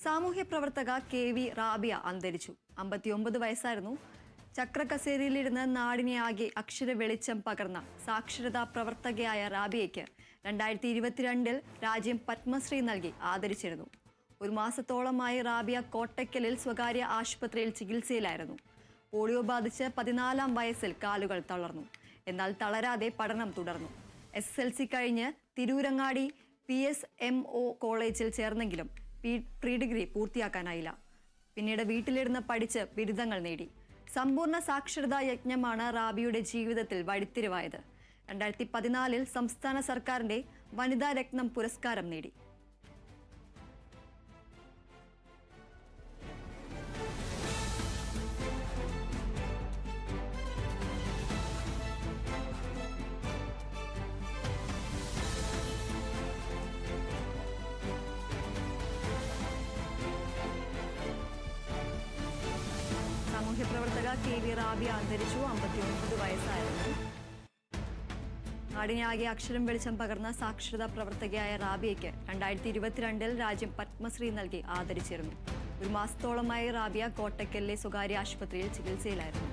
സാമൂഹ്യ പ്രവർത്തക K V Rabiya അന്തരിച്ചു. അമ്പത്തിയൊമ്പത് വയസ്സായിരുന്നു. ചക്രകസേരയിലിരുന്ന് നാടിനെ ആകെ അക്ഷര വെളിച്ചം പകർന്ന സാക്ഷരതാ പ്രവർത്തകയായ റാബിയയ്ക്ക് രണ്ടായിരത്തി ഇരുപത്തിരണ്ടിൽ രാജ്യം പത്മശ്രീ നൽകി ആദരിച്ചിരുന്നു. ഒരു മാസത്തോളമായി റാബിയ കോട്ടയ്ക്കലിൽ സ്വകാര്യ ആശുപത്രിയിൽ ചികിത്സയിലായിരുന്നു. പോളിയോ ബാധിച്ച് പതിനാലാം വയസ്സിൽ കാലുകൾ തളർന്നു. എന്നാൽ തളരാതെ പഠനം തുടർന്നു. എസ് എൽ സി കഴിഞ്ഞ് Tirurangadi P S M O കോളേജിൽ ചേർന്നെങ്കിലും പ്രീ ഡിഗ്രി പൂർത്തിയാക്കാനായില്ല. പിന്നീട് വീട്ടിലിരുന്ന് പഠിച്ച് ബിരുദങ്ങൾ നേടി. സമ്പൂർണ സാക്ഷരതാ യജ്ഞമാണ് റാബിയുടെ ജീവിതത്തിൽ വഴിത്തിരിവായത്. രണ്ടായിരത്തി പതിനാലിൽ സംസ്ഥാന സർക്കാരിന്റെ വനിതാ രത്നം പുരസ്കാരം നേടി. സാമൂഹ്യ പ്രവർത്തക കെ വി റാബിയ അന്തരിച്ചു. അമ്പത്തിയൊൻപത് വയസ്സായിരുന്നു നാടിനാകെ അക്ഷരം വെളിച്ചം പകർന്ന സാക്ഷരതാ പ്രവർത്തകയായ റാബിയയ്ക്ക് രണ്ടായിരത്തി ഇരുപത്തിരണ്ടിൽ രാജ്യം പത്മശ്രീ നൽകി ആദരിച്ചിരുന്നു. ഒരു മാസത്തോളമായി റാബിയ കോട്ടക്കലിലെ സ്വകാര്യ ആശുപത്രിയിൽ ചികിത്സയിലായിരുന്നു.